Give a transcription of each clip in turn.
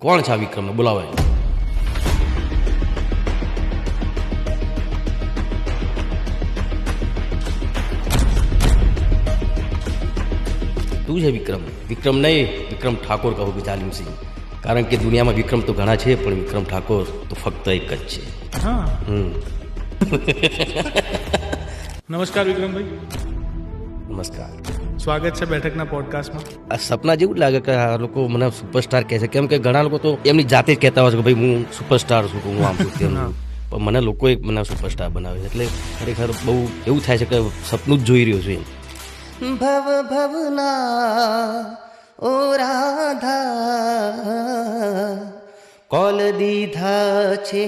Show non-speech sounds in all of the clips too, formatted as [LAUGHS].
કોણ છે આ વિક્રમને બોલાવો એને. તું છે વિક્રમ? વિક્રમ નહીં વિક્રમ ઠાકોર કહો કે ચાલીમ સિંહ. કારણ કે દુનિયામાં વિક્રમ તો ઘણા છે પણ વિક્રમ ઠાકોર તો ફક્ત એક જ છે. હા. હમ. નમસ્કાર વિક્રમભાઈ. નમસ્કાર. સ્વાગત છે બેઠકના પોડકાસ્ટમાં આ સપના જેવું લાગે કે આ લોકો મને સુપરસ્ટાર કહે છે. કેમ કે ઘણા લોકો તો એમની જાતે જ કહેતા હોય છે કે ભાઈ હું સુપરસ્ટાર છું હું આમ છું તેમ. પણ મને લોકોએ મને સુપરસ્ટાર બનાવે છે. એટલે ખરેખર બહુ એવું થાય છે કે સપનું જ જોઈ રહ્યો છું એમ. ભવ ભવના ઓ રાધા કોલ દીધા છે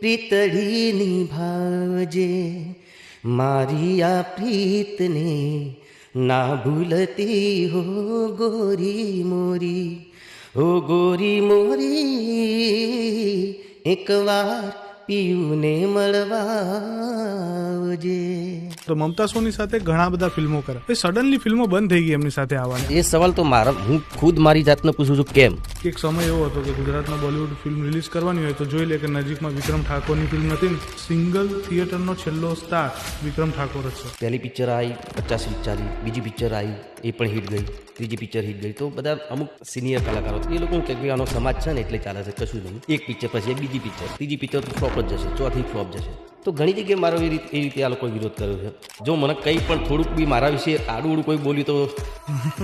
પ્રીતડી નિભાવજે મારી આ પ્રીતને ના ભૂલતી હો ગોરી મોરી હો ગોરી મોરી એકવાર મળવા મળવાવજે તો મમતા સોની સાથે ઘણા બધા ફિલ્મો કર્યા એ સડનલી ફિલ્મો બંધ થઈ ગઈ એમની સાથે આવવાની. એ સવાલ તો મારા હું ખુદ મારી જાતને પૂછું છું કેમ? એક સમય એવો હતો કે ગુજરાતમાં બોલિવૂડ ફિલ્મ રિલીઝ કરવાની હોય તો જોઈ લે કે નજીકમાં વિક્રમ ઠાકોરની ફિલ્મ નથી સિંગલ થિયેટરનો છેલ્લો સ્ટાર વિક્રમ ઠાકોર જ છે. પહેલી પિક્ચર આવી પચાસ ચાલી બીજી પિક્ચર આવી એ પણ હિટ ગઈ ત્રીજી પિક્ચર હિટ ગઈ. તો બધા અમુક સિનિયર કલાકારો એ લોકો કે આનો સમાજ છે ને એટલે ચાલે છે કશું નહીં. એક પિક્ચર પછી બીજી પિક્ચર ત્રીજી પિક્ચર તો ફ્લોપ જ જશે ચોથી ફ્લોપ જશે. તો ઘણી જગ્યાએ મારો એ રીતે એ રીતે આ લોકોએ વિરોધ કર્યો છે. જો મને કંઈ પણ થોડુંક બી મારા વિશે આડું કોઈ બોલ્યું તો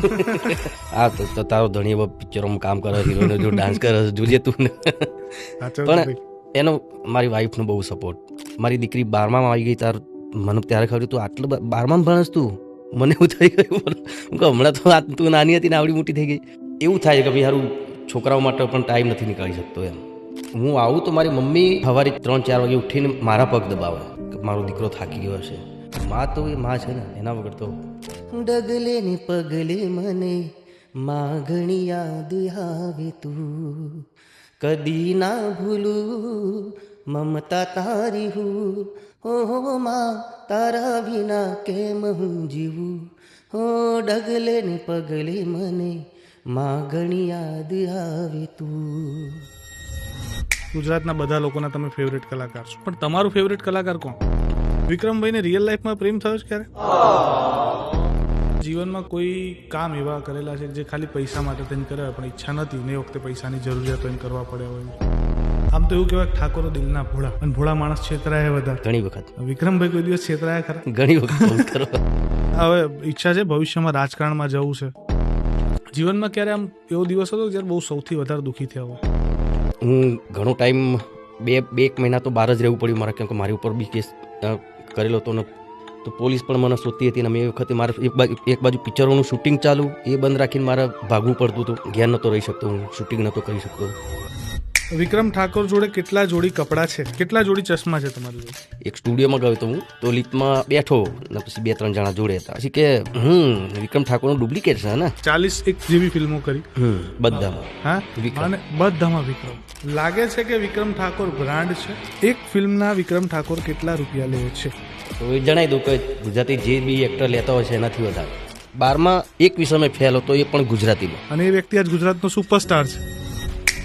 [LAUGHS] હા તો તારો ધણી એવા પિક્ચરોમાં કામ કરે હીરોને જો ડાન્સ કરે જોજે તું ને. પણ એનો મારી વાઈફનો બહુ સપોર્ટ મારી દીકરી બારમામાં આવી ગઈ તાર મને ત્યારે ખબર તું આટલું બારમામાં ભણસ તું. મને એવું થઈ ગયું. હું કહું હમણાં તો આ તું નાની હતી ને આવડી મોટી થઈ ગઈ. એવું થાય કે ભાઈ સારું છોકરાઓ માટે પણ ટાઈમ નથી નીકાળી શકતો એમ. હું આવું તો મારી મમ્મી સવારે ત્રણ, ચાર વાગે ઉઠીને મારા પગ દબાવે. મારો દીકરો થાકી ગયો હશે. માં તો એ માં છે ને, એના વગર તો ડગલે ને પગલે મને માં ઘણી યાદ આવે તું. કદી ના ભૂલું, મમતા તારી હું. હો માં, તારા વિના કેમ હું જીવું? હો ડગલે ને પગલે મને માં ઘણી યાદ આવે તું. ગુજરાતના બધા લોકોના તમે ફેવરેટ કલાકાર છો. પણ તમારું ફેવરેટ કલાકાર કોણ? વિક્રમભાઈને રિયલ લાઈફમાં પ્રેમ થયો છે ક્યારે? જીવનમાં કોઈ કામ એવા કરેલા છે જે ખાલી પૈસા માટે તેને કર્યા પણ ઈચ્છા નથી. ને એ વખતે પૈસાની જરૂરિયાત એને ને કરવા પડ્યા હોય. આમ તો એવું કહેવાય કે ઠાકોરો દિલના ભોળા અને ભોળા માણસ છેતરાયા વધારે. ઘણી વખત. વિક્રમભાઈ કોઈ દિવસ છેતરાયા ખરા? ઘણી વખત હવે ઈચ્છા છે ભવિષ્યમાં રાજકારણમાં જવું છે. જીવનમાં ક્યારે આમ એવો દિવસ હતો જ્યારે બહુ સૌથી વધારે દુઃખી થયા હોય. હું ઘણો ટાઈમ, બે બે એક મહિના તો બહાર જ રહેવું પડ્યું મારે, કેમ કે મારી ઉપર બી કેસ કરેલો હતો ને તો પોલીસ પણ મને શોધતી હતી અને મેં એ વખતે મારે એક બાજુ પિક્ચરોનું શૂટિંગ ચાલુ, એ બંધ રાખીને મારે ભાગવું પડતું હતું. ઘેર નહોતો રહી શકતો હું, શૂટિંગ નહોતો કરી શકતો. વિક્રમ ઠાકોર જોડે કેટલા જોડી કપડાં છે? કેટલા જોડી ચશ્મા છે તમારી જોડે? એક સ્ટુડિયોમાં ગયો તો હું તો લિફ્ટમાં બેઠો ને પછી બે ત્રણ જણા જોડે હતા. પછી કે હમ વિક્રમ ઠાકોરનું ડુપ્લિકેટ છે ને? ચાલીસ એક જેવી ફિલ્મો કરી. બધામાં. હા? વિક્રમ. અને બધામાં વિક્રમ. લાગે છે કે વિક્રમ ઠાકોર બ્રાન્ડ છે? એક ફિલ્મના વિક્રમ ઠાકોર કેટલા રૂપિયા લે છે? તો એ જણાવી દઉં કે ગુજરાતી જે બી એક્ટર લેતા હોય છે એનાથી વધારે. બારમાં એક વિષયમાં ફેલ હતો એ પણ ગુજરાતીમાં. અને એ વ્યક્તિ આજ ગુજરાતનો સુપરસ્ટાર છે.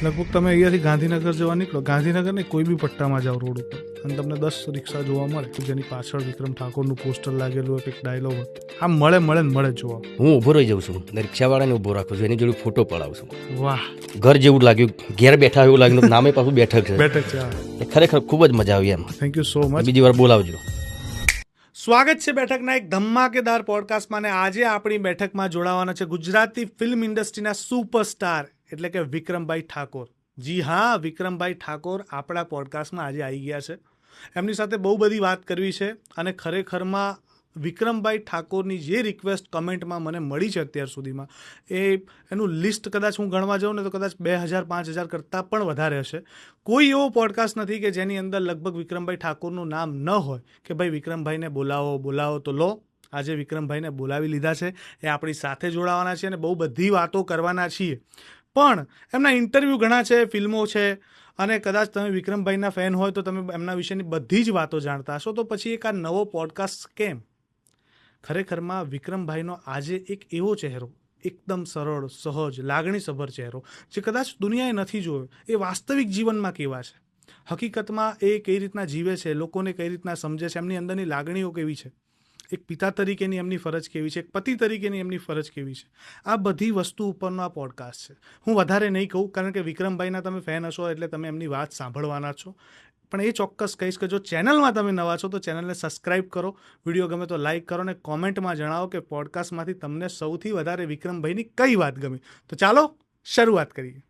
લગભગ તમે અહીંયાથી ગાંધીનગર જવા નીકળો. ગાંધીનગર ને કોઈ બી પટ્ટામાં જાઓ રોડ ઉપર. અને તમને દસ રિક્ષા જોવા મળે. જેની પાછળ વિક્રમ ઠાકોરનું પોસ્ટર લાગેલું હોય કંઈક ડાયલોગ હોય. આ મળે મળે ને મળે જ જોવા. હું ઊભો રહી જાઉં છું. રિક્ષાવાળાને ઊભો રાખું છું. એની જોડે ફોટો પડાવું છું. વાહ. ઘર જેવું લાગ્યું. ઘેર બેઠા એવું લાગ્યું. નામે પાછું બેઠક છે. બેઠક છે ખરેખર ખૂબ જ મજા આવી એમ. થેન્ક યુ સો મચ બીજી વાર બોલાવજો. સ્વાગત છે બેઠકના એક ધમાકેદાર પોડકાસ્ટમાં અને આજે આપણી બેઠકમાં જોડાવાના છે ગુજરાતી ફિલ્મ ઇન્ડસ્ટ્રીના સુપરસ્ટાર એટલે કે વિક્રમભાઈ ઠાકોર. જી હા, વિક્રમભાઈ ઠાકોર આપણા પોડકાસ્ટમાં આજે આવી ગયા છે. એમની સાથે બહુ બધી વાત કરવી છે અને ખરેખરમાં વિક્રમભાઈ ઠાકોરની જે રિક્વેસ્ટ કમેન્ટમાં મને મળી છે અત્યાર સુધીમાં, એ એનું લિસ્ટ કદાચ હું ગણવા જાઉં ને તો કદાચ બે હજાર, પાંચ હજાર કરતાં પણ વધારે હશે. કોઈ એવો પોડકાસ્ટ નથી કે જેની અંદર લગભગ વિક્રમભાઈ ઠાકોરનું નામ ન હોય કે ભાઈ વિક્રમભાઈને બોલાવો બોલાવો તો લો. આજે વિક્રમભાઈને બોલાવી લીધા છે, એ આપણી સાથે જોડાવાના છે અને બહુ બધી વાતો કરવાના છીએ. પણ એમના ઇન્ટરવ્યૂ ઘણા છે, ફિલ્મો છે, અને કદાચ તમે વિક્રમભાઈના ફેન હોય તો તમે એમના વિશેની બધી જ વાતો જાણતા હશો. તો પછી એક આ નવો પોડકાસ્ટ કેમ? ખરેખરમાં વિક્રમભાઈનો આજે એક એવો ચહેરો, એકદમ સરળ, સહજ, લાગણીસભર ચહેરો, જે કદાચ દુનિયાએ નથી જોયો, એ વાસ્તવિક જીવનમાં કેવા છે? હકીકતમાં એ કઈ રીતના જીવે છે, લોકોને કઈ રીતના સમજે છે, એમની અંદરની લાગણીઓ કેવી છે? એક પિતા તરીકેની એમની ફરજ કેવી છે, એક પતિ તરીકેની એમની ફરજ કેવી છે? આ બધી વસ્તુ ઉપરનો આ પોડકાસ્ટ છે. હું વધારે નહીં કહું, કારણ કે વિક્રમભાઈના તમે ફેન હશો એટલે તમે એમની વાત સાંભળવાના છો. પણ એ ચોક્કસ કહીશ કે જો ચેનલમાં તમે નવા છો તો ચેનલને સબસ્ક્રાઇબ કરો, વીડિયો ગમે તો લાઇક કરો અને કોમેન્ટમાં જણાવો કે પોડકાસ્ટમાંથી તમને સૌથી વધારે વિક્રમભાઈની કઈ વાત ગમી. તો ચાલો, શરૂઆત કરીએ.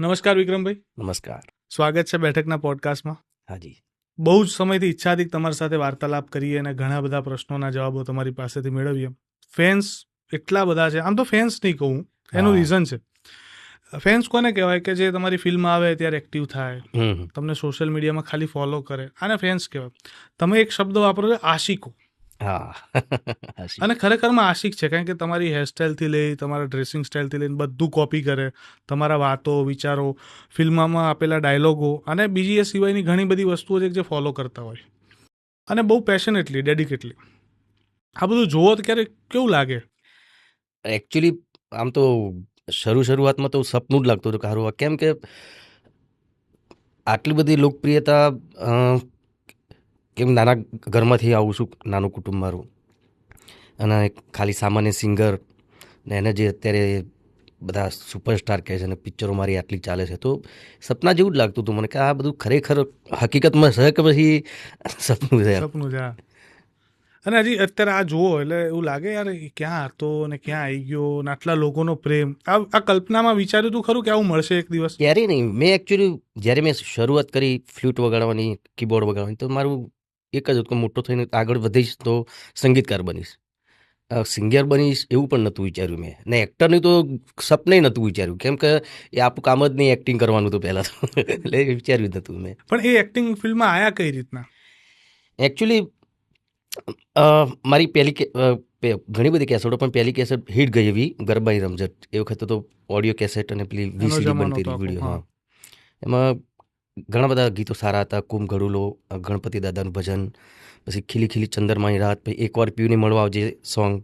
નમસ્કાર વિક્રમભાઈ. નમસ્કાર. સ્વાગત છે બેઠકના પોડકાસ્ટમાં હાજી. બહુ જ સમયથી ઈચ્છા હતી તમારી સાથે વાર્તાલાપ કરીએ અને ઘણા બધા પ્રશ્નોના જવાબો તમારી પાસેથી મેળવીએ. ફેન્સ એટલા બધા છે. આમ તો ફેન્સ નહીં કહું. એનું. રીઝન છે. ફેન્સ કોને કહેવાય કે જે તમારી ફિલ્મ આવે ત્યારે એક્ટિવ થાય. હમ તમને સોશિયલ મીડિયામાં ખાલી ફોલો કરે. આને ફેન્સ કહેવાય. તમે એક શબ્દ વાપરો છો આશિકો. હા. અને ખરેખરમાં આશિક છે કારણ કે તમારી હેરસ્ટાઇલથી લઈ તમારા ડ્રેસિંગ સ્ટાઇલથી લઈને બધું કોપી કરે તમારા વાતો વિચારો ફિલ્મમાં આપેલા ડાયલોગો અને બીજી એ સિવાયની ઘણી બધી વસ્તુઓ છે જે ફોલો કરતા હોય. અને બહુ પેશનેટલી ડેડિકેટલી આ બધું જોવો તો ક્યારેક કેવું લાગે? એકચ્યુઅલી આમ તો શરૂ શરૂઆતમાં તો સપનું જ લાગતું હતું કારું કેમ કે આટલી બધી લોકપ્રિયતા કેમ નાના ઘરમાંથી આવું છું નાનું કુટુંબ મારું. અને ખાલી સામાન્ય સિંગર ને એને જે અત્યારે બધા સુપરસ્ટાર કહે છે અને પિક્ચરો મારી આટલી ચાલે છે તો સપના જેવું જ લાગતું હતું મને કે આ બધું ખરેખર હકીકતમાં છે કે પછી સપનું છે સપનું છે. અને હજી અત્યારે આ જુઓ એટલે એવું લાગે યાર ક્યાં હતો ને ક્યાં આવી ગયો ને આટલા લોકોનો પ્રેમ. આ આ કલ્પનામાં વિચાર્યું હતું ખરું કે આવું મળશે એક દિવસ? ક્યારેય નહીં. મેં એકચ્યુઅલી જ્યારે મેં શરૂઆત કરી ફ્લ્યુટ વગાડવાની કીબોર્ડ વગાડવાની તો મારું એક જ હતું મોટો થઈને આગળ વધીશ તો સંગીતકાર બનીશ. સિંગર બનીશ એવું પણ નહોતું વિચાર્યું મેં. ને એક્ટરની તો સપને નહોતું વિચાર્યું. કેમ કે એ આપણું કામ જ નહીં એક્ટિંગ કરવાનું હતું પહેલાં તો. એટલે વિચાર્યું જ નહોતું મેં. પણ એ એક્ટિંગ ફિલ્મમાં આયા કઈ રીતના? એકચ્યુઅલી મારી પહેલી ઘણી બધી કેસેટો પણ પહેલી કેસેટ હિટ ગઈ એવી ગરબાઈ રમઝટ. એ વખતે તો ઓડિયો કેસેટ અને પેલી વીસીડી બનતી હતી વીડિયો હા. એમાં ઘણા બધા ગીતો સારા હતા. કુંભ અ, ગણપતિ દાદાનું ભજન પછી ખીલી ખીલી ચંદરમાની રાત પછી એકવાર પીવને મળવા આવજે સોંગ.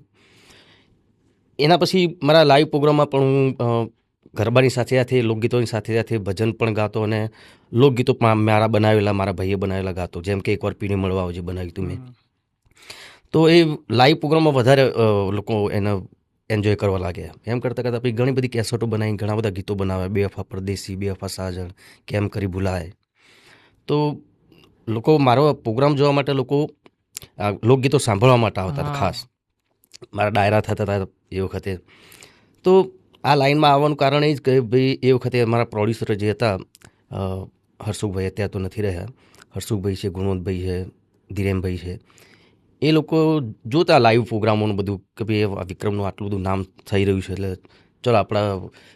એના પછી મારા લાઈવ પ્રોગ્રામમાં પણ હું ગરબાની સાથે સાથે લોકગીતોની સાથે સાથે ભજન પણ ગાતો અને લોકગીતો પણ મારા બનાવેલા મારા ભાઈએ બનાવેલા ગાતો. જેમ કે એકવાર પીને મળવા આવજે બનાવ્યું હતું મેં. તો એ લાઈવ પ્રોગ્રામમાં વધારે લોકો એને એન્જોય કરવા લાગ્યા એમ કરતાં કરતાં પછી ઘણી બધી કેસેટો બનાવી ઘણા બધા ગીતો બનાવ્યા બે અફા પરદેશી બે અફા સાજણ કેમ કરી ભૂલાય. તો લોકો મારો પ્રોગ્રામ જોવા માટે લોકો આ લોકગીતો સાંભળવા માટે આવતા હતા ખાસ. મારા ડાયરા થતા હતા એ વખતે. તો આ લાઈનમાં આવવાનું કારણ એ જ કે ભાઈ એ વખતે મારા પ્રોડ્યુસર જે હતા હર્ષુખભાઈ અત્યારે તો નથી રહ્યા. હર્ષુખભાઈ છે ગુણવંતભાઈ છે ધીરેનભાઈ છે. એ લોકો જોતા લાઈવ પ્રોગ્રામોનું બધું કે ભાઈ વિક્રમનું આટલું બધું નામ થઈ રહ્યું છે, એટલે ચલો આપણા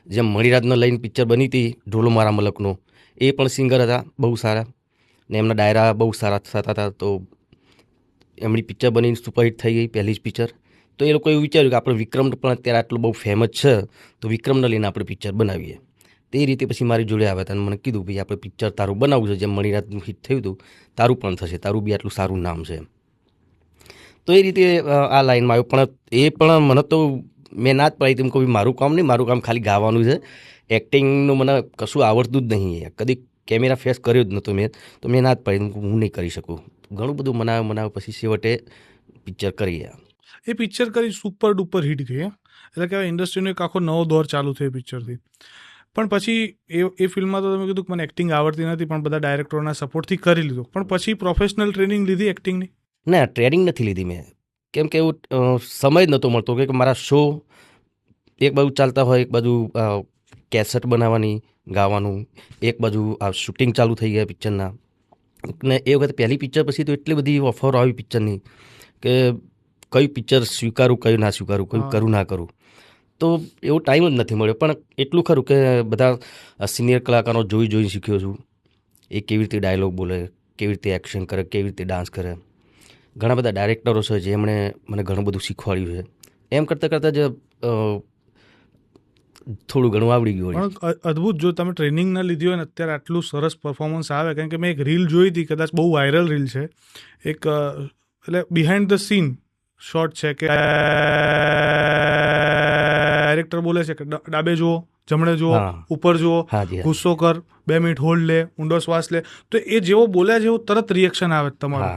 જેમ મણિરાજને લઈને પિક્ચર બની હતી ઢોલો મારા મલકનો, એ પણ સિંગર હતા, બહુ સારા. ને એમના ડાયરા બહુ સારા થતા હતા, તો એમની પિક્ચર બની સુપરહિટ થઈ ગઈ પહેલી જ પિક્ચર તો એ લોકોએ એવું વિચાર્યું કે આપણે વિક્રમ પણ અત્યારે આટલું બહુ ફેમસ છે, તો વિક્રમને લઈને આપણે પિક્ચર બનાવીએ. તે રીતે પછી મારી જોડે આવ્યા હતા અને મને કીધું, ભાઈ, આપણે પિક્ચર તારું બનાવવું છે. જેમ મણિરાજનું હિટ થયું હતું, તારું પણ થશે, તારું બી આટલું સારું નામ છે તો એ રીતે આ લાઈનમાં આવ્યો. પણ એ પણ મને તો, મેં ના જ પડાવી હતી કોઈ મારું કામ નહીં. મારું કામ ખાલી ગાવાનું છે. એક્ટિંગનું મને કશું આવડતું જ નહીં કદી કેમેરા ફેસ કર્યો જ નહોતો મેં. તો મેં ના જ પડી હું નહીં કરી શકું. ઘણું બધું મનાવે મનાવે પછી છેવટે પિક્ચર કરીએ એ પિક્ચર કરી સુપર ડુપર હિટ ગઈ. એટલે કે ઇન્ડસ્ટ્રીનો એક આખો નવો દોર ચાલુ થયો પિક્ચરથી પણ પછી એ એ ફિલ્મમાં તો તમે કીધું કે મને એક્ટિંગ આવડતી નથી, પણ બધા ડાયરેક્ટરોના સપોર્ટથી કરી લીધું. પણ પછી પ્રોફેશનલ ટ્રેનિંગ લીધી એક્ટિંગની ના ટ્રેનિંગ નથી લીધી મેં. કેમ કે એવું સમય જ નહોતો મળતો કે મારા શો એક બાજુ ચાલતા હોય એક બાજુ કેસેટ બનાવવાની ગાવાનું એક બાજુ આ શૂટિંગ ચાલુ થઈ ગયા પિક્ચરના. ને એ વખતે પહેલી પિક્ચર પછી તો એટલી બધી ઓફરો આવી પિક્ચરની કે કયું પિક્ચર સ્વીકારું કયું ના સ્વીકારું કયું કરું ના કરું. તો એવો ટાઈમ જ નથી મળ્યો. પણ એટલું ખરું કે બધા સિનિયર કલાકારો જોઈ જોઈ શીખ્યો છું. એ કેવી રીતે ડાયલોગ બોલે કેવી રીતે એક્શન કરે કેવી રીતે ડાન્સ કરે. ઘણા બધા ડાયરેક્ટરો છે જેમણે મને ઘણું બધું શીખવાડ્યું છે. એમ કરતાં કરતાં જ થોડું ઘણું આવડી ગયું. પણ અદ્ભુત જો તમે ટ્રેનિંગ ના લીધી હોય ને અત્યારે આટલું સરસ પરફોર્મન્સ આવે કારણ કે મેં એક રીલ જોઈ હતી કદાચ બહુ વાયરલ રીલ છે. એક એટલે બિહાઇન્ડ ધ સીન શોર્ટ છે કે ડાયરેક્ટર બોલે છે કે ડાબે જુઓ જમણે જુઓ ઉપર જુઓ ગુસ્સો કર બે મિનિટ હોલ્ડ લે ઊંડો શ્વાસ લે. તો એ જેવો બોલ્યા જેવો તરત રિએક્શન આવે તમારું.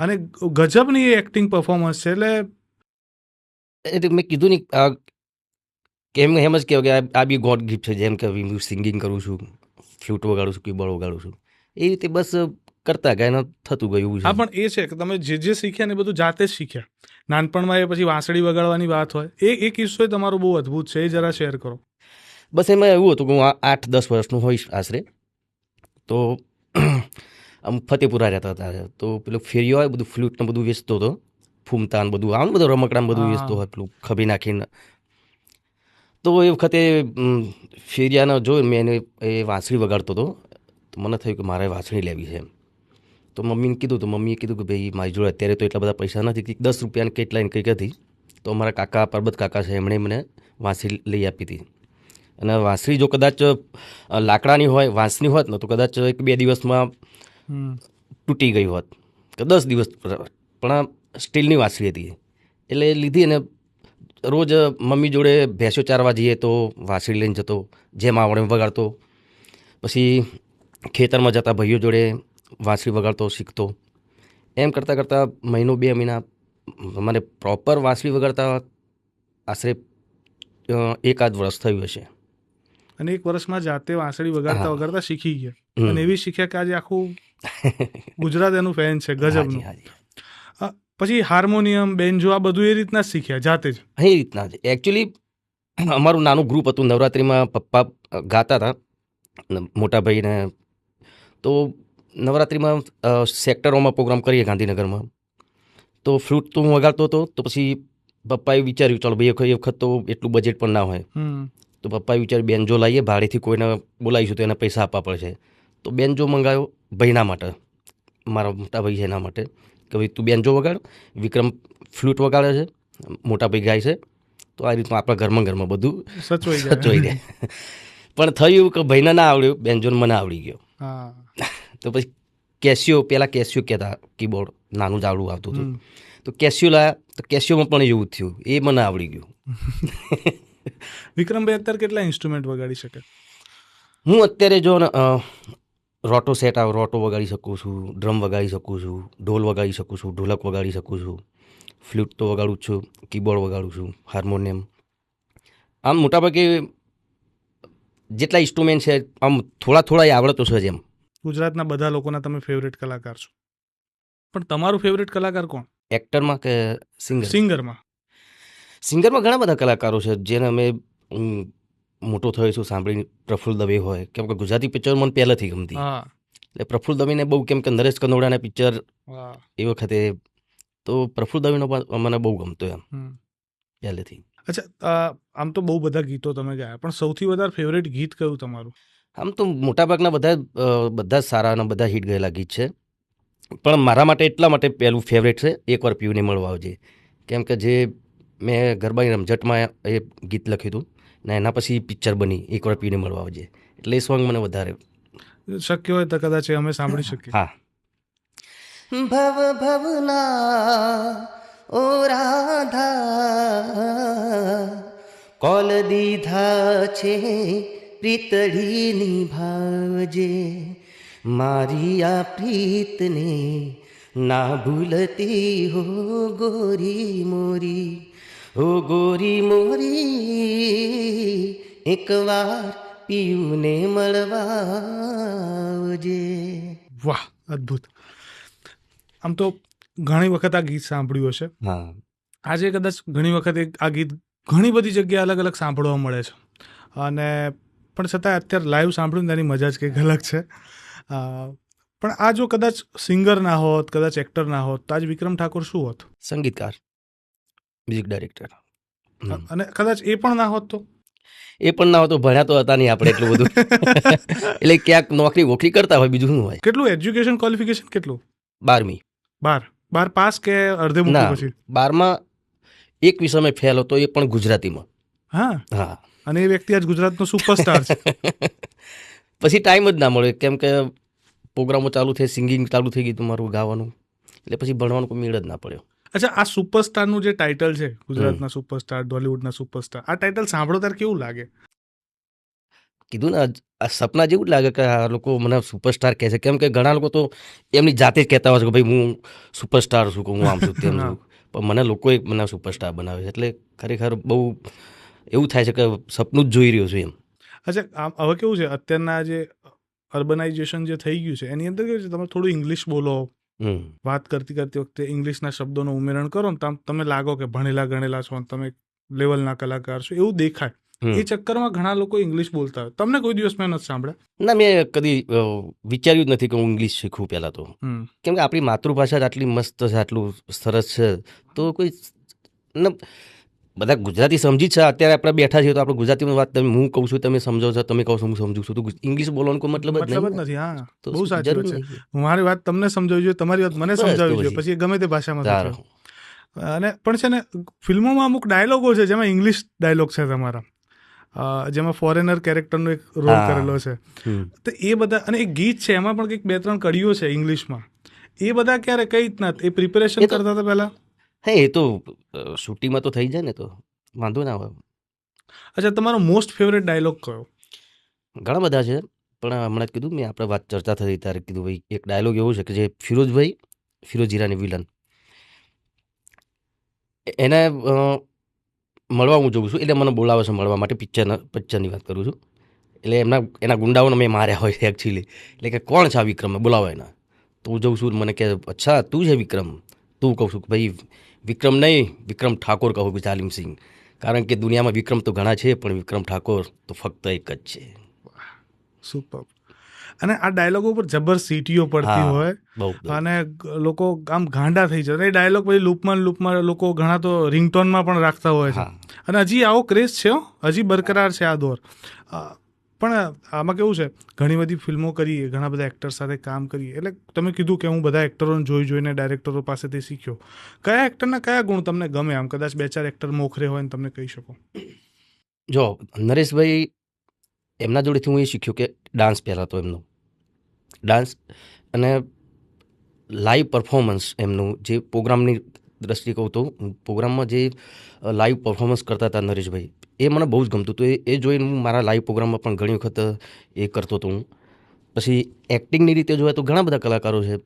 અને ગજબની એક્ટિંગ પરફોર્મન્સ છે એટલે એટલે મેં કીધું નહીં કેમ એમ જ કહેવાય કે આ- બી ગોડ ગિફ્ટ છે જેમ કે હું સિંગિંગ કરું છું ફ્લૂટ વગાડું છું કીબોર્ડ વગાડું છું. એ રીતે બસ કરતા ગયા એના થતું ગયું હા પણ એ છે કે તમે જે જે શીખ્યા ને બધું જાતે જ શીખ્યા. નાનપણમાં એ પછી વાંસળી વગાડવાની વાત હોય એ એ કિસ્સો તમારો બહુ અદ્ભુત છે એ જરા શેર કરો. બસ એમાં એવું હતું કે હું આઠ દસ વર્ષનું હોઈશ આશરે. તો આમ ફતેપુરા રહેતા હતા. તો પેલું ફેરીઓ હોય બધું ફ્લૂટને બધું વેચતો હતો. ફૂમતા ને બધું આમ બધું રમકડા બધું. વેચતો હોય પેલું ખભી નાખીને. તો એ વખતે ફેરિયાને જોઈ જોયું મેં એને એ વાંસળી વગાડતો હતો. તો મને થયું કે મારે વાંસળી લેવી છે તો મમ્મીને કીધું તો મમ્મીએ કીધું કે ભાઈ મારી જોડે અત્યારે તો એટલા બધા પૈસા નથી. કંઈક દસ રૂપિયાની કેટલા કંઈક હતી. તો અમારા કાકા પરબત કાકા છે એમણે મને વાંસળી લઈ આપી હતી. અને વાંસળી જો કદાચ લાકડાની હોય વાંસની હોત ને તો કદાચ એક બે દિવસમાં. તૂટી ગઈ હોત. કે દસ દિવસ પણ આ સ્ટીલની વાસળી હતી. એટલે એ લીધી અને રોજ મમ્મી જોડે ભેંસો ચારવા જઈએ તો વાસળી લઈને જતો જેમ આવડે વગાડતો. પછી ખેતરમાં જતા ભાઈઓ જોડે વાંસળી વગાડતો શીખતો. એમ કરતાં કરતાં મહિનો બે મહિના મને પ્રોપર વાંસળી વગાડતા આશરે એકાદ વર્ષ થયું હશે. અને એક વર્ષમાં જાતે વાંસળી વગાડતા વગાડતા શીખી ગયા. અને એવી શીખ્યા કે આજે આખું ગુજરાત એનું ફેન છે ગજબનું. પછી હાર્મોનિયમ બેન્જો આ બધું એ રીતના શીખ્યા જાતે જ? એ રીતના જ. એકચ્યુઅલી અમારું નાનું ગ્રુપ હતું નવરાત્રિમાં પપ્પા ગાતા હતા મોટા ભાઈને. તો નવરાત્રિમાં સેક્ટરોમાં પ્રોગ્રામ કરીએ ગાંધીનગરમાં. તો ફ્રૂટ તો હું વગાડતો હતો તો પછી પપ્પાએ વિચાર્યું ચાલો ભાઈ એ વખત તો એટલું બજેટ પણ ના હોય. તો પપ્પાએ વિચાર્યું બેન્જો લાવીએ ભાડેથી કોઈને બોલાવીશું તો એને પૈસા આપવા પડશે. તો બેન્જો મંગાવ્યો ભાઈના માટે મારા મોટા ભાઈ છે એના માટે કે ભાઈ તું બેન્જો વગાડ વિક્રમ ફ્લૂટ વગાડે છે મોટા ભાઈ ગાય છે તો આ રીતનું આપણા ઘરમાં ઘરમાં બધું સચવાઈ સચવાઈ જાય. પણ થયું કે ભાઈને ના આવડ્યું બેન્જોને મને આવડી ગયો. હા. તો પછી કેશિયો પહેલાં કેશિયો કહેતા કીબોર્ડ નાનું જાવડું આવતું હતું. તો કેશિયો લાયા તો કેશિયોમાં પણ એવું થયું એ મને આવડી ગયું. વિક્રમભાઈ અત્યારે કેટલા ઇન્સ્ટ્રુમેન્ટ વગાડી શકે? હું અત્યારે જો રોટો સેટ આવે રોટો વગાડી શકું છું ડ્રમ વગાડી શકું છું ઢોલ વગાડી શકું છું ઢોલક વગાડી શકું છું ફ્લૂટ તો વગાડું જ છું કીબોર્ડ વગાડું છું હાર્મોનિયમ આમ મોટાભાગે જેટલા ઇન્સ્ટ્રુમેન્ટ છે આમ થોડા થોડા એ આવડતો છે જેમ. ગુજરાતના બધા લોકોના તમે ફેવરેટ કલાકાર છો. પણ તમારું ફેવરેટ કલાકાર કોણ? એક્ટરમાં કે સિંગર સિંગરમાં સિંગરમાં ઘણા બધા કલાકારો છે જેને અમે મોટો થયો છું સાંભળીને પ્રફુલ્લ દવે હોય. કેમ કે ગુજરાતી પિક્ચર મને પહેલાંથી ગમતી. એટલે પ્રફુલ્લ દવેને બહુ કેમ કે નરેશ કનોડાના પિક્ચર એ વખતે તો પ્રફુલ્લ દવેનો પણ મને બહુ ગમતો એમ. પહેલેથી. અચ્છા આમ તો બહુ બધા ગીતો તમે ગાયા પણ સૌથી વધારે ફેવરેટ ગીત કયું તમારું? આમ તો મોટાભાગના બધા બધા જ સારા અને બધા હિટ ગયેલા ગીત છે. પણ મારા માટે એટલા માટે પહેલું ફેવરેટ છે એકવાર પીયુને મળવા આવજે. કેમ કે જે મેં ગરબાની રમઝટમાં એ ગીત લખ્યું હતું. ને એના પછી પિક્ચર બની એકવાર પીયુને મળવા આવજે. એટલે એ સોંગ મને વધારે શક્ય હોય તો કદાચ એ અમે સાંભળી શકીએ. હા. ભવ ભવના ઓ રાધા કોલ દીધા છે પ્રીતડી નિભાવજે. મારી આ પ્રીતને ના ભૂલતી હો ગોરી મોરી. હો ગોરી મોરી એકવાર પીયુને મળવાજે વાહ અદ્ભુત. આમ તો ઘણી વખત આ ગીત સાંભળ્યું હશે. આજે કદાચ ઘણી વખત આ ગીત ઘણી બધી જગ્યાએ અલગ અલગ સાંભળવા મળે છે. અને પણ છતાં અત્યારે લાઈવ સાંભળ્યું ને તેની મજા જ કંઈક અલગ છે. પણ આ જો કદાચ સિંગર ના હોત કદાચ એક્ટર ના હોત તો આજ વિક્રમ ઠાકોર શું હોત? સંગીતકાર. Music director. અને કદાચ એ પણ ના હોત તો? એ પણ ના હોત તો ભણ્યા તો હતા નહીં આપણે એટલું બધું. [LAUGHS] એટલે ક્યાંક નોકરી વોકરી કરતા હોય બીજું શું હોય? કેટલું એજ્યુકેશન ક્વોલિફિકેશન કેટલું? બારમી. બાર. બાર પાસ કે અડધે મૂકી ના પછી? બારમાં એક વિષયમાં ફેલ હતો એ પણ ગુજરાતીમાં. હા? હા. અને એ વ્યક્તિ આજ ગુજરાતનો સુપરસ્ટાર છે. [LAUGHS] પછી ટાઈમ જ ના મળે કેમ કે પ્રોગ્રામો ચાલુ થઈ સિંગિંગ ચાલુ થઈ ગયું મારું ગાવાનું. એટલે પછી ભણવાનું કોઈ મેળ જ ના પડ્યો. અચ્છા આ સુપરસ્ટારનું જે ટાઇટલ છે ગુજરાતના સુપરસ્ટાર બોલિવૂડના સુપરસ્ટાર આ ટાઇટલ સાંભળો ત્યારે કેવું લાગે? કીધું ને આ સપના જેવું જ લાગે કે આ લોકો મને સુપરસ્ટાર કહે છે. કેમ કે ઘણા લોકો તો એમની જાતે જ કહેતા હોય છે કે ભાઈ હું સુપરસ્ટાર છું કે હું આમ છું તેમ [LAUGHS] છું. પણ મને લોકોએ મને સુપરસ્ટાર બનાવે છે. એટલે ખરેખર બહુ એવું થાય છે કે સપનું જ જોઈ રહ્યો છું એમ. અચ્છા આમ હવે કેવું છે? અત્યારના જે અર્બનાઇઝેશન જે થઈ ગયું છે એની અંદર કેવું છે? તમે થોડું ઇંગ્લિશ બોલો. વાત કરતી કરતી વખતે ઇંગ્લિશના શબ્દોનું ઉમેરણ કરો ને તો તમે લાગો કે ભણેલા ગણેલા છો તમે લેવલના કલાકાર છો એવું દેખાય. એ ચક્કરમાં ઘણા લોકો ઇંગ્લિશ બોલતા હોય. તમને કોઈ દિવસ મેં નથી સાંભળ્યા? ના મેં કદી વિચાર્યું જ નથી કે હું ઇંગ્લિશ શીખું પહેલાં તો. કેમ કે આપણી માતૃભાષા જ આટલી મસ્ત છે આટલું સરસ છે તો કોઈ બધા ગુજરાતી સમજી જ છે. અત્યારે આપણે બેઠા છીએ તો આપણે ગુજરાતીમાં વાત તમે હું કહું છું તમે સમજો છો તમે કહો છો હું સમજુ છું. તો ઇંગ્લિશ બોલવાનો કોઈ મતલબ જ. નથી હા. બહુ સાચી છે. મારી વાત તમને સમજાવી જોઈએ તમારી વાત મને સમજાવી જોઈએ. પછી. ગમે તે ભાષામાં. અને પણ છે ને ફિલ્મોમાં અમુક ડાયલોગો છે જેમાં ઇંગ્લિશ ડાયલોગ છે તમારા. જેમાં ફોરેનર કેરેક્ટરનો એક રોલ કરેલો છે. તો એ બધા અને એક ગીત છે એમાં પણ કંઈક બે ત્રણ કડીઓ છે ઇંગ્લિશમાં એ બધા ક્યારે કઈ રીતના? એ પ્રિપેરેશન કરતા હતા પહેલા? હા એ તો શૂટિંગમાં તો થઈ જાય ને તો. વાંધો ના આવે. અચ્છા તમારો મોસ્ટ ફેવરેટ ડાયલોગ કયો? ઘણા બધા છે પણ હમણાં જ કીધું મેં આપણે વાત ચર્ચા થઈ ત્યારે કીધું ભાઈ એક ડાયલોગ એવો છે કે જે ફિરોજભાઈ ફિરોજ હીરાની વિલન એને અ, મળવા હું જોઉં છું એટલે મને બોલાવે છે મળવા માટે પિક્ચરના પિક્ચરની વાત કરું છું. એટલે એમના એના ગુંડાઓને મેં માર્યા હોય એકચ્યુઅલી એટલે કે કોણ છે આ વિક્રમ? બોલાવો એના. તો હું જઉં છું મને કે અચ્છા તું છે વિક્રમ? તું કહું છું કે ભાઈ વિક્રમ નહીં વિક્રમ ઠાકોર કહું કે જાલિમ સિંહ. કારણ કે દુનિયામાં વિક્રમ તો ઘણા છે પણ વિક્રમ ઠાકોર તો ફક્ત એક જ છે. સુપર. અને આ ડાયલોગો ઉપર જબર સીટીઓ પડતી હોય. અને લોકો આમ ગાંડા થઈ જાય. એ ડાયલોગ પછી લૂપમાં લૂપમાં લોકો ઘણા તો રિંગટોનમાં પણ રાખતા હોય છે. અને હજી આવો ક્રેઝ છે. હજી બરકરાર છે આ દોર. પણ આમાં કેવું છે, ઘણી બધી ફિલ્મો કરીએ, ઘણા બધા એક્ટર સાથે કામ કરીએ. એટલે તમે કીધું કે હું બધા એક્ટરોને જોઈ જોઈને ડાયરેક્ટરો પાસેથી શીખ્યો. કયા એક્ટરના કયા ગુણ તમને ગમે? આમ કદાચ બે ચાર એક્ટર મોખરે હોય ને તમને કહી શકો. જો, નરેશભાઈ એમના જોડેથી હું એ શીખ્યું કે ડાન્સ પહેલાં તો એમનો. ડાન્સ અને લાઈવ પરફોર્મન્સ એમનું. જે પ્રોગ્રામની દ્રષ્ટિ કહું તો પ્રોગ્રામમાં જે લાઈવ પરફોર્મન્સ કરતા હતા નરેશભાઈ એ મને બહુ જ ગમતું હતું. એ જોઈને હું મારા લાઈવ પ્રોગ્રામમાં પણ ઘણી વખત, એ કરતો હતો હું. પછી એક્ટિંગની રીતે જોયા તો ઘણા બધા કલાકારો છે.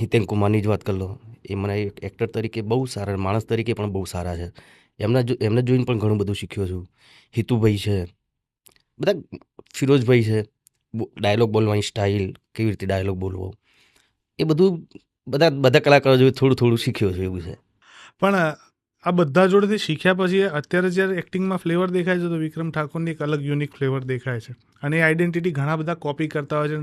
હિતેન કુમારની જ વાત કરી લો. એ મને એક એક્ટર તરીકે બહુ સારા, માણસ તરીકે પણ બહુ સારા છે. એમના જો, એમને જોઈને પણ ઘણું બધું શીખ્યો છું. હિતુભાઈ છે. બધા ફિરોજભાઈ છે. ડાયલોગ બોલવાની સ્ટાઇલ કેવી રીતે ડાયલોગ બોલવો. એ બધું બધા બધા કલાકારો જોઈ થોડું થોડું શીખ્યો છું એવું છે. પણ આ બધા જોડેથી શીખ્યા પછી અત્યારે જ્યારે એક્ટિંગમાં ફ્લેવર દેખાય છે, તો વિક્રમ ઠાકોરની એક અલગ યુનિક ફ્લેવર દેખાય છે. અને એ આઈડેન્ટિટી ઘણા બધા કોપી કરતા હોય છે.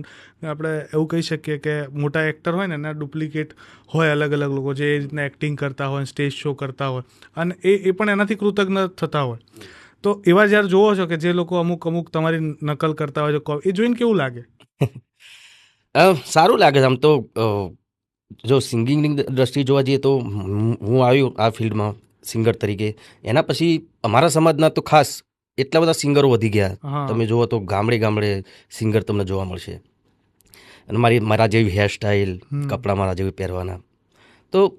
આપણે એવું કહી શકીએ કે મોટા એક્ટર હોય ને, એના ડુપ્લિકેટ હોય અલગ અલગ લોકો જે એ રીતના એક્ટિંગ કરતા હોય સ્ટેજ શો કરતા હોય. અને એ એ પણ એનાથી કૃતજ્ઞ થતા હોય. તો એવા જ્યારે જોવો છો કે જે લોકો અમુક અમુક તમારી નકલ કરતા હોય છે એ જોઈને કેવું લાગે? સારું લાગે છે આમ તો જો સિંગિંગની દ્રષ્ટિએ જોવા જઈએ તો હું આવ્યું આ ફિલ્ડમાં સિંગર તરીકે. એના પછી અમારા સમાજના તો ખાસ એટલા બધા સિંગરો વધી ગયા. તમે જુઓ તો ગામડે ગામડે સિંગર તમને જોવા મળશે. અને મારી મારા જેવી હેરસ્ટાઈલ. કપડાં મારા જેવી પહેરવાના. તો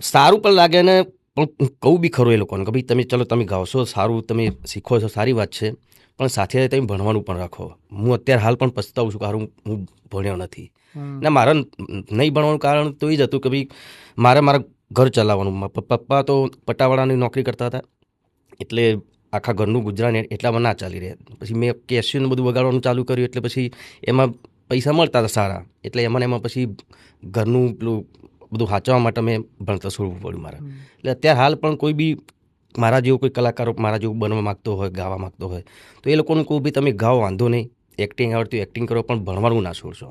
સારું પણ લાગે ને પણ હું કહું બી ખરું એ લોકોને કે ભાઈ તમે ચલો તમે ગાવશો સારું તમે શીખો છો સારી વાત છે. પણ સાથે સાથે તમે ભણવાનું પણ રાખો. હું અત્યારે હાલ પણ પછતાવું છું કારણ હું ભણ્યો નથી. ના મારા નહીં ભણવાનું કારણ તો એ જ હતું કે ભાઈ મારે મારા ઘર ચલાવવાનું. પપ્પા તો પટાવાળાની નોકરી કરતા હતા. એટલે આખા ઘરનું ગુજરાન એટલામાં ના ચાલી રહે પછી મેં કેસ્યુને બધું વગાડવાનું ચાલુ કર્યું એટલે પછી એમાં પૈસા મળતા હતા સારા. એટલે એમાં એમાં પછી ઘરનું પેલું બધું સાચવવા માટે મેં ભણતર છોડવું પડ્યું મારે. એટલે અત્યારે હાલ પણ કોઈ બી મારા જેવો કોઈ કલાકારો મારા જેવું બનવા માગતો હોય ગાવા માગતો હોય તો એ લોકોને કહું ભાઈ તમે ગાઓ વાંધો નહીં. એક્ટિંગ આવડતું એક્ટિંગ કરો પણ ભણવાનું ના છોડશો.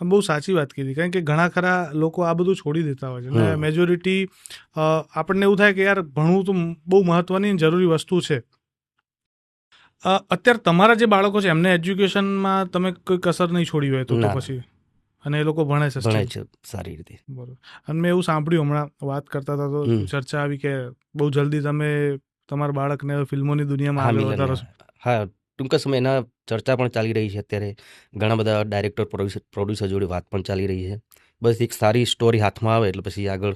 આમ બહુ સાચી વાત કીધી. કારણ કે ઘણા ખરા લોકો આ બધું છોડી દેતા હોય છે. અને મેજોરિટી આપણને એવું થાય કે યાર ભણવું તો બહુ મહત્વની જરૂરી વસ્તુ છે. અત્યારે તમારા જે બાળકો છે એમને એજ્યુકેશનમાં તમે કોઈ કસર નહીં છોડી હોય તો પછી. અને એ લોકો ભણે છે ભણે છે સારી રીતે. બરોબર. અને મેં એવું સાંભળ્યું હમણાં વાત કરતા હતા તો ચર્ચા આવી કે બહુ જલ્દી તમે તમારા બાળકને ફિલ્મોની દુનિયામાં આગળ વધારો હા ટૂંક સમયના ચર્ચા પણ ચાલી રહી છે. અત્યારે ઘણા બધા ડાયરેક્ટર પ્રોડ્યુસર પ્રોડ્યુસર જોડે વાત પણ ચાલી રહી છે. બસ એક સારી સ્ટોરી હાથમાં આવે એટલે પછી આગળ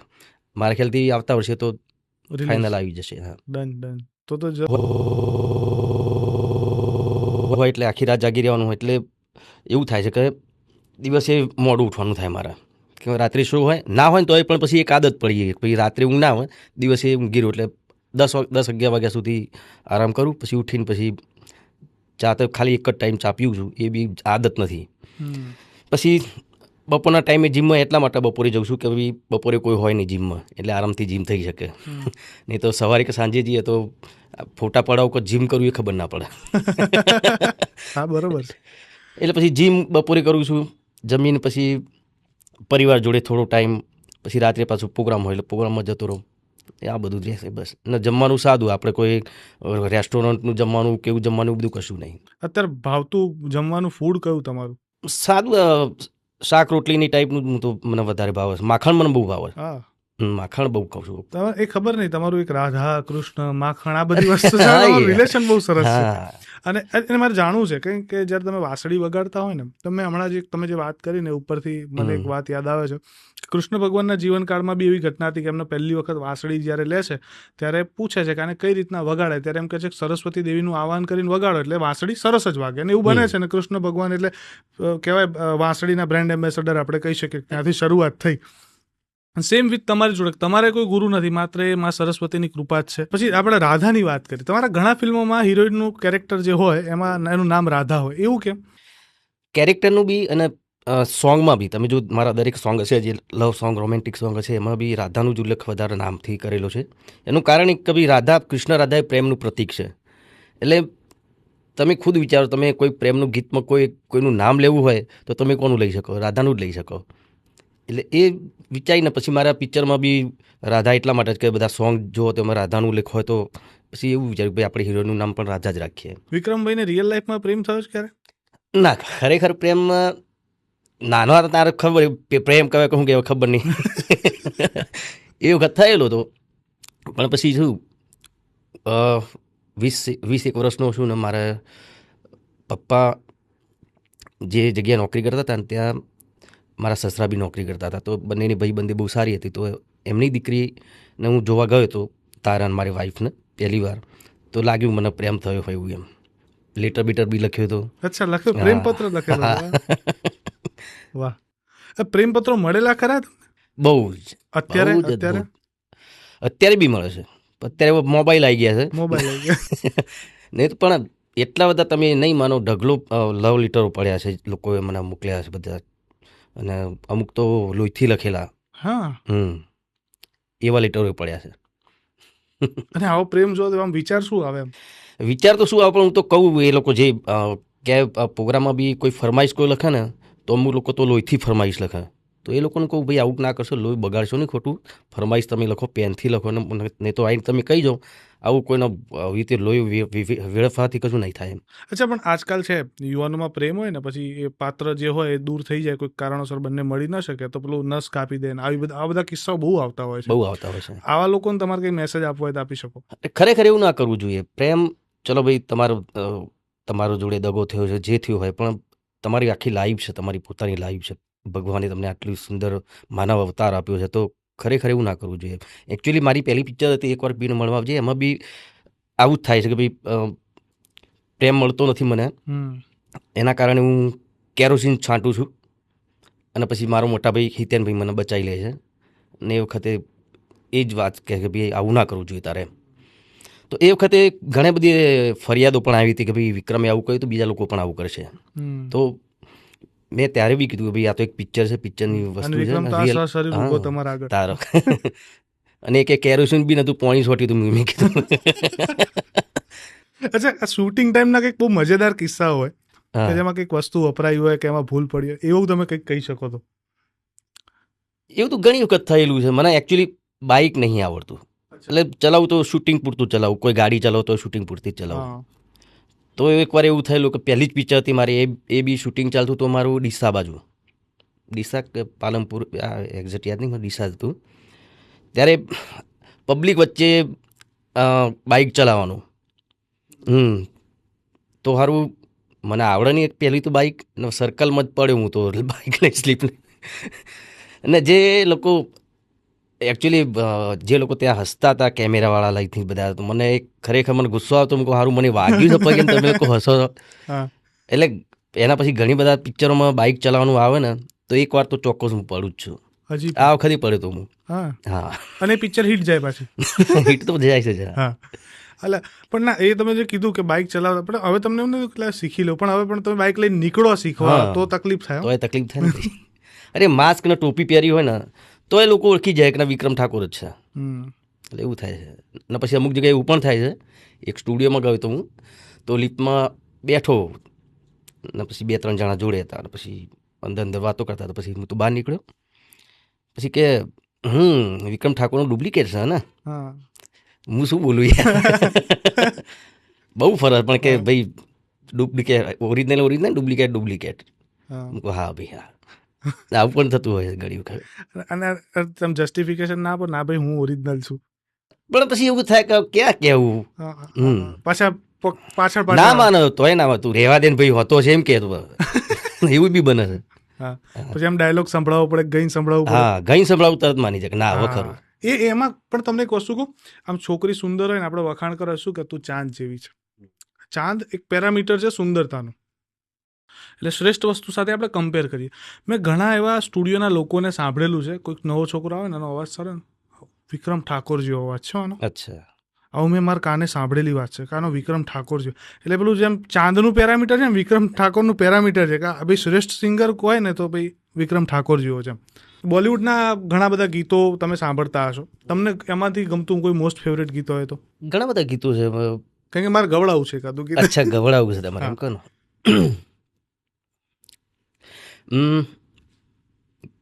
મારા ખ્યાલથી આવતા વર્ષે તો ફાઇનલ આવી જશે હા. ડન ડન તો તો જ- હોય એટલે આખી રાત જાગી રહેવાનું હોય એટલે એવું થાય છે કે દિવસે મોડું ઉઠવાનું થાય મારા. કે રાત્રે શું હોય ના હોય ને તોય પણ પછી એક આદત પડી ગઈ પછી રાત્રે ઊંઘ ના હોય દિવસે ઊંઘી રહ્યું એટલે દસ દસ અગિયાર વાગ્યા સુધી આરામ કરું પછી ઉઠીને પછી ચા તો ખાલી એક જ ટાઈમ ચા પીવું છું એ બી આદત નથી. પછી બપોરના ટાઈમે જીમમાં એટલા માટે બપોરે જઉં છું કે ભાઈ બપોરે કોઈ હોય નહીં જીમમાં એટલે આરામથી જીમ થઈ શકે. [LAUGHS] નહીં તો સવારે કે સાંજે જઈએ તો ફોટા પડાવ કે જીમ કરવું એ ખબર ના પડે. [LAUGHS] હા બરોબર [LAUGHS] એટલે પછી જીમ બપોરે કરું છું જમીને પછી પરિવાર જોડે થોડો ટાઈમ પછી રાત્રે પાછું પ્રોગ્રામ હોય એટલે પ્રોગ્રામમાં જતો રહું. એ આ બધું જ રહેશે બસ. ને જમવાનું સાદું આપણે કોઈ રેસ્ટોરન્ટનું જમવાનું કેવું જમવાનું બધું કશું નહીં. અત્યારે ભાવતું જમવાનું ફૂડ કયું તમારું? સાદું શાક રોટલીની ટાઈપનું તો મને વધારે ભાવે છે. માખણ મને બહુ ભાવે હા. હમ, માખણ બહુ ખાઉં છું. એ ખબર નહીં તમારું એક રાધા કૃષ્ણ માખણ આ બધી વસ્તુ રિલેશન [LAUGHS] બહુ સરસ છે. અને એને મારે જાણવું છે કે કે જ્યારે તમે વાસળી વગાડતા હોય ને તો મેં હમણાં જે તમે જે વાત કરી ને ઉપરથી મને એક વાત યાદ આવે છે કૃષ્ણ ભગવાનના જીવનકાળમાં બી એવી ઘટના હતી કે એમને પહેલી વખત વાસળી જ્યારે લે છે ત્યારે પૂછે છે કે આને કઈ રીતના વગાડે ત્યારે એમ કહે છે કે સરસ્વતી દેવીનું આહવાન કરીને વગાડો એટલે વાંસળી સરસ જ વાગે. અને એવું બને છે ને કૃષ્ણ ભગવાન એટલે કહેવાય વાંસળીના બ્રાન્ડ એમ્બેસેડર આપણે કહી શકીએ ત્યાંથી શરૂઆત થઈ. સેમ વિથ તમારી જોડે. તમારે કોઈ ગુરુ નથી. માત્ર એ માં સરસ્વતીની કૃપા જ છે. પછી આપણે રાધાની વાત કરી તમારા ઘણા ફિલ્મોમાં હિરોઈનનું કેરેક્ટર જે હોય, એમાં એનું નામ રાધા હોય. એવું કેમ? કેરેક્ટરનું બી અને સોંગમાં બી. તમે જો મારા દરેક સોંગ હશે, જે લવ સોંગ રોમેન્ટિક સોંગ હશે, એમાં બી રાધાનું જ ઉલ્લેખ વધારે નામથી કરેલો છે. એનું કારણ એક કે ભાઈ રાધા, કૃષ્ણ રાધા એ પ્રેમનું પ્રતીક છે. એટલે તમે ખુદ વિચારો, તમે કોઈ પ્રેમનું ગીતમાં કોઈ, કોઈનું નામ લેવું હોય, તો તમે કોનું લઈ શકો? રાધાનું જ લઈ શકો. એટલે એ વિચારીને પછી મારા પિક્ચરમાં બી રાધા એટલા માટે જ કે બધા સોંગ જો તેમાં રાધાનું ઉલ્લેખ હોય તો પછી એવું વિચાર્યું ભાઈ આપણે હીરોનું નામ પણ રાધા જ રાખીએ. વિક્રમભાઈને રિયલ લાઈફમાં પ્રેમ થયો છે ક્યારે? ના ખરેખર પ્રેમ નાનો હતો તારે ખબર પ્રેમ કહેવાય કહું કે ખબર નહીં. [LAUGHS] એ વખત થયેલો હતો. પણ પછી શું વીસ વીસ એક વર્ષનો છું ને મારા પપ્પા જે જગ્યાએ નોકરી કરતા હતા ને ત્યાં મારા સસરા બી નોકરી કરતા હતા. તો બંનેની ભાઈબંધી બહુ સારી હતી. તો એમની દીકરીને હું જોવા ગયો હતો તારા અને મારી વાઈફને પહેલી વાર. તો લાગ્યું મને પ્રેમ થયો હોય એવું એમ. લેટર બીટર બી લખ્યો હતો. અચ્છા લખ્યો? પ્રેમપત્ર લખેલો વાહ. પ્રેમપત્રો મળેલા ખરા? બહુ જ. અત્યારે? અત્યારે? અત્યારે બી મળે છે. અત્યારે મોબાઈલ આવી ગયા છે. મોબાઈલ આવી ગયા. [LAUGHS] નહીં પણ એટલા બધા તમે નહીં માનો ઢગલો લવ લેટરો પડ્યા છે લોકોએ મને મોકલ્યા છે બધા. અને અમુક તો લોહીથી લખેલા. હા. હમ. એવા લેટરો પડ્યા છે. અને આવો પ્રેમ જો આમ વિચાર શું આવે વિચાર તો શું આવે પણ હું તો કહું એ લોકો જે કે પ્રોગ્રામમાં બી કોઈ ફરમાઈશ કોઈ લખે ને તો અમુક લોકો તો લોહીથી ફરમાઈશ લખે. તો એ લોકોને કહું ભાઈ આવું ના કરશો લોહી બગાડશો નહીં ખોટું. ફરમાઈશ તમે લખો પેનથી લખો ને નહીં તો આવીને તમે કહી જાઓ આવું કોઈનો રીતે લોહી વેડફવાથી કશું નહીં થાય એમ. અચ્છા પણ આજકાલ છે યુવાનોમાં પ્રેમ હોય ને પછી એ પાત્ર જે હોય એ દૂર થઈ જાય કોઈ કારણોસર બંને મળી ન શકે તો પેલું નસ કાપી દે ને આવી બધા આ બધા કિસ્સાઓ બહુ આવતા હોય છે. બહુ આવતા હોય છે. આવા લોકોને તમારે કંઈ મેસેજ આપવો હોય તો આપી શકો? ખરેખર એવું ના કરવું જોઈએ. પ્રેમ ચલો ભાઈ તમારો તમારો જોડે દગો થયો છે જે થયું હોય પણ તમારી આખી લાઈફ છે તમારી પોતાની લાઈફ છે. ભગવાને તમને આટલું સુંદર માનવ અવતાર આપ્યો છે તો ખરેખર એવું ના કરવું જોઈએ. એકચ્યુઅલી મારી પહેલી પિક્ચર હતી એકવાર બીને મળવા આવજે એમાં બી આવું જ થાય છે કે ભાઈ પ્રેમ મળતો નથી મને. એના કારણે હું કેરોસીન છાંટું છું અને પછી મારો મોટા ભાઈ હિતેનભાઈ મને બચાવી લે છે. ને એ વખતે એ જ વાત કહે કે ભાઈ આવું ના કરવું જોઈએ તારે. તો એ વખતે ઘણી બધી ફરિયાદો પણ આવી હતી કે ભાઈ વિક્રમે આવું કહ્યું તો બીજા લોકો પણ આવું કરશે. તો મેં ત્યારે બી કીધું કે ભાઈ આ તો એક પિક્ચર છે પિક્ચરની વસ્તુ છે તારો. [LAUGHS] અને એક કેરોસીન બી નતું પોણી છોટ્યું હતું મેં કીધું. [LAUGHS] અચ્છા આ શૂટિંગ ટાઈમના કંઈક બહુ મજેદાર કિસ્સા હોય કે. જેમાં કંઈક વસ્તુ વપરાઈ હોય કે એમાં ભૂલ પડી હોય એવું તમે કંઈક કહી શકો તો? એવું તો ઘણી વખત થયેલું છે. મને એકચ્યુઅલી બાઇક નહીં આવડતું. એટલે ચલાવું તો શૂટિંગ પૂરતું ચલાવું. કોઈ ગાડી ચલાવો તો શૂટિંગ પૂરતી ચલાવું. તો એકવાર એવું થયેલું કે પહેલી જ પિક્ચર હતી મારી એ એ બી શૂટિંગ ચાલતું હતું મારું ડીસા બાજુ. ડીસા પાલનપુર, આ એક્ઝેક્ટ યાદ નહીં ડીસા હતું. ત્યારે પબ્લિક વચ્ચે બાઇક ચલાવવાનું. હમ. તો સારું મને આવડે નહીં પહેલી તો બાઇક સર્કલમાં જ પડ્યો હું તો બાઇક લઈ સ્લીપ અને જે લોકો એકચ્યુઅલી જે લોકો ત્યાં હસતા હતા કેમેરાવાળા લાઈકથી બધા તો મને ખરેખર મને ગુસ્સો આવતો મૂકો સારું મને વાગ્યું છે પગે. તમે લોકો હસો એટલે એના પછી ઘણી બધા પિક્ચરોમાં બાઇક ચલાવવાનું આવે ને તો એક વાર તો ચોક્કસ હું પડું જ છું. હજી આ વખતે પડ્યો તો હું. હા. અને પિક્ચર હિટ જાય પાછી. [LAUGHS] હિટ તો જાય છે જરા એટલે પણ ના એ તમે જે કીધું કે બાઇક ચલાવતા પણ હવે તમને એમ નહીં શીખી લો. પણ હવે પણ તમે બાઇક લઈને નીકળો શીખવા. તો તકલીફ થાય તો તકલીફ થાય અરે માસ્ક ને ટોપી પહેરી હોય ને તો એ લોકો ઓળખી જાય કે ના વિક્રમ ઠાકોર જ છે. એટલે એવું થાય છે. ને પછી અમુક જગ્યાએ એવું પણ થાય છે. એક સ્ટુડિયોમાં ગયો તો હું. તો લિફ્ટમાં બેઠો. ને પછી બે ત્રણ જણા જોડે હતા. અને પછી અંદર અંદર વાતો કરતા હતા. પછી હું તો બહાર નીકળ્યો. પછી કે હમ વિક્રમ ઠાકોરનું ડુપ્લિકેટ છે ને? હું. શું બોલું યાર? [LAUGHS] બહુ ફરક. પણ કે ભાઈ duplicate original original duplicate duplicate. હા. હા ભાઈ હા. [LAUGHS] આવું પણ થતું હોય ઘણી વખત. અને તમે જસ્ટિફિકેશન ના આપો ના ભાઈ હું ઓરિજિનલ છું. પણ પછી એવું થાય કે ક્યાં કેવું. પાછા પાછળ ના પાછળ માનો તોય ના તું રેવા દે ભાઈ હોતો છે એમ કે [LAUGHS] એવું બી બને છે. પછી આમ ડાયલોગ સંભળાવવો પડે ગઈ સંભળાવવું હા ગઈ સંભળાવું તરત માની જાય ના હવે ખરું. એ એમાં પણ તમને એક વસ્તુ કહું આમ છોકરી સુંદર હોય ને આપણે વખાણ કરો શું કે તું ચાંદ જેવી છે. ચાંદ એક પેરામીટર છે સુંદરતાનું. એટલે શ્રેષ્ઠ વસ્તુ સાથે આપણે કમ્પેર કરીએ. મેં ઘણા એવા સ્ટુડિયોના લોકોને સાંભળેલું છે. કોઈક નવો છોકરો આવે ને એનો અવાજ સારો વિક્રમ ઠાકોર જેવો અવાજ છે આનો. અચ્છા. આવું મેં મારા કાને સાંભળેલી વાત છે કાનો વિક્રમ ઠાકોર છે એટલે પેલું જેમ ચાંદનું પેરામીટર છે ને વિક્રમ ઠાકોરનું પેરામીટર છે કે ભાઈ શ્રેષ્ઠ સિંગર કોઈ ને તો ભાઈ વિક્રમ ઠાકોર જેવો છે બોલિવૂડના ઘણા બધા ગીતો તમે સાંભળતા હશો. તમને એમાંથી ગમતું કોઈ મોસ્ટ ફેવરેટ ગીતો હોય તો? ઘણા બધા ગીતો છે. કારણ કે મારે ગવડાવું છે કાદું ગીત. અચ્છા ગવડાવું છે તમારે એમ કહો હમ,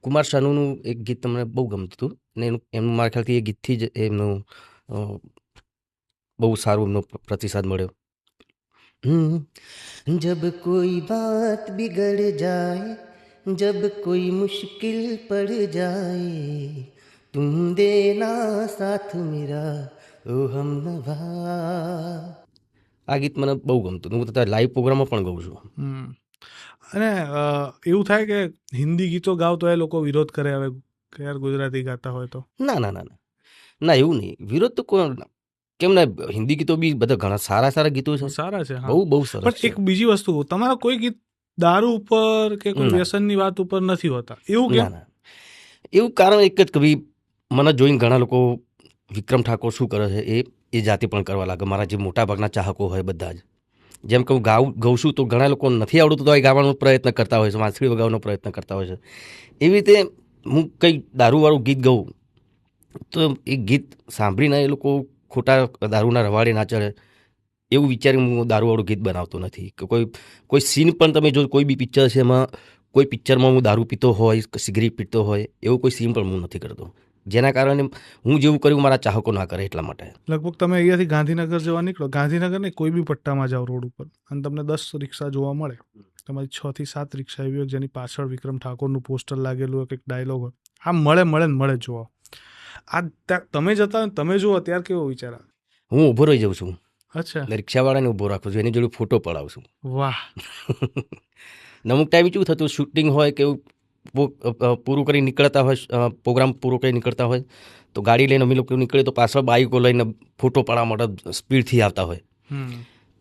કુમાર શાનુનું એક ગીત તમને બહુ ગમતું હતું. ને એનું એમનું મારા ખ્યાલથી એ ગીતથી જ એમનું બહુ સારું એમનો પ્રતિસાદ મળ્યો. જબ કોઈ બાત બિગડ જાય જબ કોઈ મુશ્किल પડ જાય તું દેના સાથ મેરા ઓ હમનવા આ ગીત મને બહુ ગમતું હું તો લાઈવ પ્રોગ્રામમાં પણ ગાઉં છું. અને એવું થાય કે હિન્દી ગીતો ગાવ તો એ લોકો વિરોધ કરે હવે કે યાર ગુજરાતી ગાતા હોય તો. ના ના ના ના. એવું નહીં. વિરોધ તો કોઈ કેમ ને હિન્દી ગીતો બી બધા ઘણા સારા સારા ગીતો છે. સારા છે બહુ બહુ સરસ પણ એક બીજી વસ્તુ તમારા કોઈ ગીત દારૂ ઉપર કે કોઈ. વ્યસનની વાત ઉપર નથી હોતા. એવું કેમ? એવું કારણ એક જ કે મને જોઈને ઘણા લોકો વિક્રમ ઠાકોર શું કરે છે એ એ જાતે પણ કરવા લાગે. મારા જે મોટા ભાગના ચાહકો હોય બધા જ. જેમ કે હું ગાઉં, ગઉં છું તો ઘણા લોકો નથી આવડતું તો એ ગાવાનો પ્રયત્ન કરતા હોય છે, વાંસળી વગાવવાનો પ્રયત્ન કરતા હોય છે. એવી રીતે હું કંઈક દારૂવાળું ગીત ગાઉં, તો એ ગીત સાંભળીને એ લોકો ખોટા દારૂના રવાડે ના ચડે એવું વિચારીને હું દારૂવાળું ગીત બનાવતો નથી. કે કોઈ કોઈ સીન પણ તમે જો કોઈ બી પિક્ચર છે એમાં, કોઈ પિક્ચરમાં હું દારૂ પીતો હોય સિગરેટ પીતો હોય, એવું કોઈ સીન પણ હું નથી કરતો. જેના કારણે હું જેવું કર્યું મારા ચાહકો ના કરે એટલા માટે. લગભગ તમે અહીંયાથી ગાંધીનગર જવા નીકળો. ગાંધીનગર ને કોઈ બી પટ્ટામાં જાઓ રોડ ઉપર. અને તમને દસ રિક્ષા જોવા મળે. તમારી છ થી સાત રિક્ષા એવી હોય જેની પાછળ વિક્રમ ઠાકોરનું પોસ્ટર લાગેલું હોય કંઈક ડાયલોગ હોય. આ મળે મળે ને મળે જોવા. આ ત્યાં તમે જતા તમે જુઓ ત્યારે કેવો વિચાર હું ઊભો રહી જાઉં છું. અચ્છા. રિક્ષાવાળાને ઊભો રાખું છું એની જોડે ફોટો પડાવું છું. વાહ. [LAUGHS] નમુક અમુક ટાઈમ કેવું થતું શૂટિંગ હોય કે એવું પૂરું કરી નીકળતા હોય પ્રોગ્રામ પૂરો કરી નીકળતા હોય તો ગાડી લઈને અમે લોકો નીકળીએ તો પાછળ બાઈકો લઈને ફોટો પાડવા માટે સ્પીડથી આવતા હોય.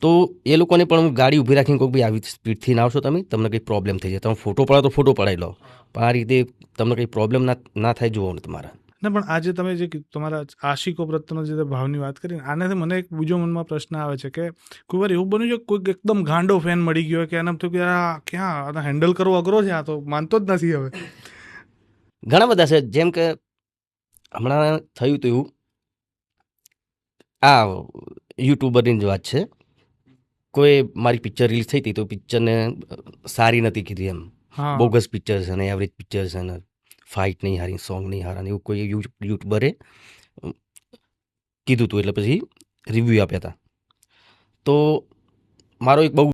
તો એ લોકોને પણ હું ગાડી ઊભી રાખીને કહું ભાઈ આવી સ્પીડથી ના આવશો તમે તમને કંઈ પ્રોબ્લેમ થઈ જાય. તમે ફોટો પડાવો તો ફોટો પડાવી લો. પણ આ રીતે તમને કંઈ પ્રોબ્લેમ ના ના થાય જોવો ને તમારા. ના પણ આજે તમે જે તમારા આશિકો પ્રત્યેનો જે ભાવની વાત કરી આનાથી મને એક બીજો મનમાં પ્રશ્ન આવે છે કે કોઈ વાર એવું બન્યું છે કોઈક એકદમ ગાંડો ફેન મળી ગયો કે એને થયું કે આ ક્યાં? આ હેન્ડલ કરવો અઘરો છે આ તો માનતો જ નથી હવે. ઘણા બધા છે જેમ કે હમણાં થયું હતું એવું. આ યુટ્યુબરની જ વાત છે. કોઈ મારી પિક્ચર રિલીઝ થઈ હતી તો પિક્ચરને સારી નથી કીધી એમ. બોગસ પિક્ચર છે ને એવરેજ પિક્ચર છે ને. ફાઇટ નહીં હારી સોંગ નહીં હારા એવું કોઈ યુટ્યુબરે કીધું હતું એટલે પછી રિવ્યૂ આપ્યા હતા તો મારો એક બહુ